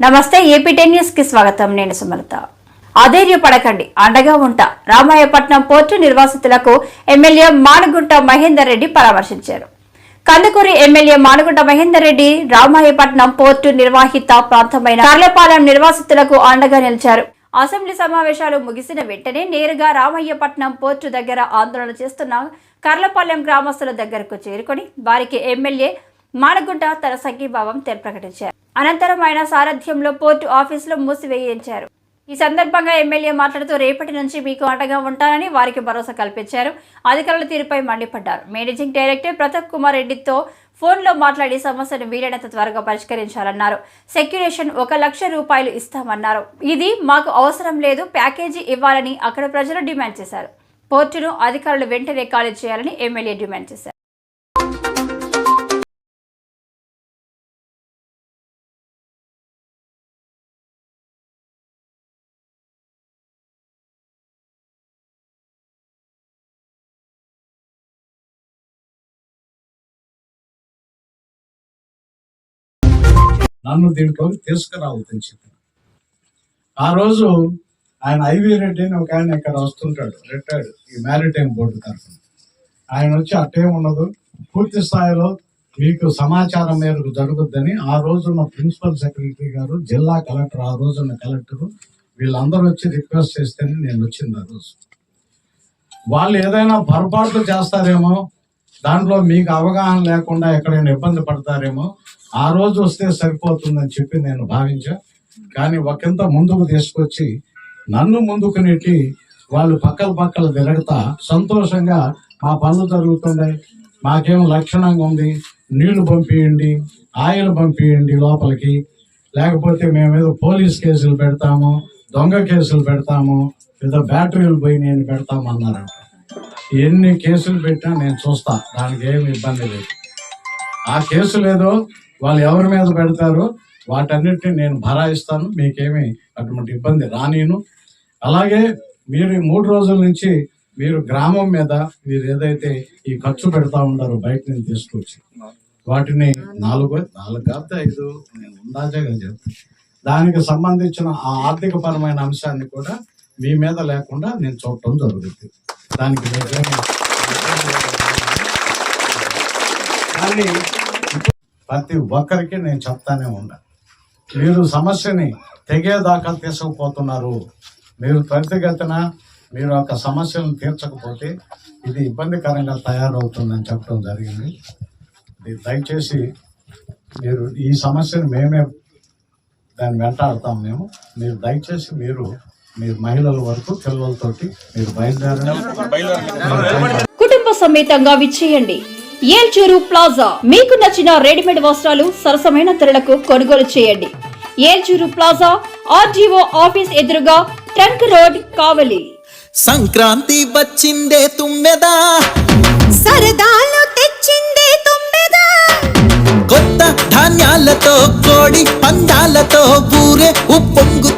నమస్తే AP ten న్యూస్కి స్వాగతం. నేను సుమలత. అధైర్యపడకండి. అండగా ఉంటా. రామాయపట్నం పోర్టు నిర్వాసితులకు ఎమ్మెల్యే మానుగుంట మహేందర్ రెడ్డి పరామర్శించారు. కందుకూరి ఎమ్మెల్యే మానుగుంట మహేందర్ రెడ్డి రామాయపట్నం పోర్టు నిర్వాహిత ప్రాంతమైన కర్లపాలెం నిర్వాసితులకు అండగా నిలిచారు. అసెంబ్లీ సమావేశాలు ముగిసిన వెంటనే నేరుగా రామయ్యపట్నం పోర్టు దగ్గర ఆందోళన చేస్తున్న కర్లపాలెం గ్రామస్తుల దగ్గరకు చేరుకొని వారికి ఎమ్మెల్యే మానగుంట తన సంఘీభావం తె- ప్రకటించారు అనంతరం ఆయన సారథ్యంలో పోర్టు ఆఫీసులో మూసివేయించారు. ఈ సందర్భంగా ఎమ్మెల్యే మాట్లాడుతూ రేపటి నుంచి మీకు అండగా ఉంటానని వారికి భరోసా కల్పించారు. అధికారుల తీరుపై మండిపడ్డారు. మేనేజింగ్ డైరెక్టర్ ప్రతాప్ కుమార్ రెడ్డితో ఫోన్లో మాట్లాడి సమస్యను వీలైనంత త్వరగా పరిష్కరించాలన్నారు. సెక్యురేషన్ ఒక లక్ష రూపాయలు ఇస్తామన్నారు. ఇది మాకు అవసరం లేదు ప్యాకేజీ ఇవ్వాలని అక్కడ ప్రజలు డిమాండ్ చేశారు. పోర్టును అధికారులు వెంటనే ఖాళీ చేయాలని ఎమ్మెల్యే డిమాండ్ చేశారు. నన్ను దీంట్లోకి తీసుకురావద్దని చెప్పి ఆ రోజు ఆయన ఐవీ రెడ్డి అని ఒక ఆయన ఇక్కడ వస్తుంటాడు రిటైర్డ్ ఈ మ్యారిటైమ్ బోర్డు తరఫున. ఆయన వచ్చి అట్టేం ఉండదు పూర్తి స్థాయిలో మీకు సమాచారం మేరకు జరుగుద్దని ఆ రోజున్న ప్రిన్సిపల్ సెక్రటరీ గారు జిల్లా కలెక్టర్ ఆ రోజున్న కలెక్టర్ వీళ్ళందరూ వచ్చి రిక్వెస్ట్ చేస్తేనే నేను వచ్చింది ఆ రోజు. వాళ్ళు ఏదైనా పొరపాట్లు చేస్తారేమో దాంట్లో మీకు అవగాహన లేకుండా ఎక్కడైనా ఇబ్బంది పడతారేమో ఆ రోజు వస్తే సరిపోతుందని చెప్పి నేను భావించా. కానీ ఒకంత ముందుకు తీసుకొచ్చి నన్ను ముందుకు నెట్టి వాళ్ళు పక్కల పక్కల తిరగతా సంతోషంగా మా పనులు జరుగుతున్నాయి. మాకేం లక్షణంగా ఉంది. నీళ్ళు పంపియండి ఆయిల్ పంపియండి లోపలికి. లేకపోతే మేమేదో పోలీస్ కేసులు పెడతాము దొంగ కేసులు పెడతాము ఏదో బ్యాటరీలు పోయి నేను పెడతాము అన్నారంట. ఎన్ని కేసులు పెట్టినా నేను చూస్తా. దానికి ఏమి ఇబ్బంది లేదు. ఆ కేసులు ఏదో వాళ్ళు ఎవరి మీద పెడతారో వాటన్నిటిని నేను భరాయిస్తాను. మీకేమి అటువంటి ఇబ్బంది రానీను అలాగే మీరు మూడు రోజుల నుంచి మీరు గ్రామం మీద మీరు ఏదైతే ఈ ఖర్చు పెడతా ఉన్నారో బయట నుంచి తీసుకొచ్చి వాటిని నాలుగు నాలుగు కాదు ఐదు నేను ఉందాజగా చెప్తాను దానికి సంబంధించిన ఆ ఆర్థిక పరమైన అంశాన్ని కూడా మీ మీద లేకుండా నేను చూడటం జరుగుతుంది. దానికి కానీ ప్రతి ఒక్కరికి నేను చెప్తానే ఉన్నా. మీరు సమస్యని తెగేదాకా తీసుకుపోతున్నారు. మీరు త్వరితగతిన మీరు ఒక సమస్యను తీర్చకపోతే ఇది ఇబ్బందికరంగా తయారవుతుందని చెప్పడం జరిగింది. ఇది దయచేసి మీరు ఈ సమస్యను మేమే దాన్ని వెంటాడతాం మేము. మీరు దయచేసి మీరు మీరు మహిళల వరకు పిల్లలతోటి మీరు బయలుదేరండి. కుటుంబ సమేతంగా విచ్చేయండి. ఏల్చూరు ప్లాజా. మీకు నచ్చిన రెడీమేడ్ వస్త్రాలు సరసమైన ధరలకు కొనుగోలు చేయండి. ఏల్చూరు ప్లాజా ఆర్జీఓ ఆఫీస్ ఎదురుగా ట్రంక్ రోడ్ కావలి. సంక్రాంతి వచ్చిందే తుమ్మెదా? సరదాలు తెచ్చిందే తుమ్మెదా? కొత్త ధాన్యాలతో కోడి పందాలతో ఊరే ఉప్పొంగు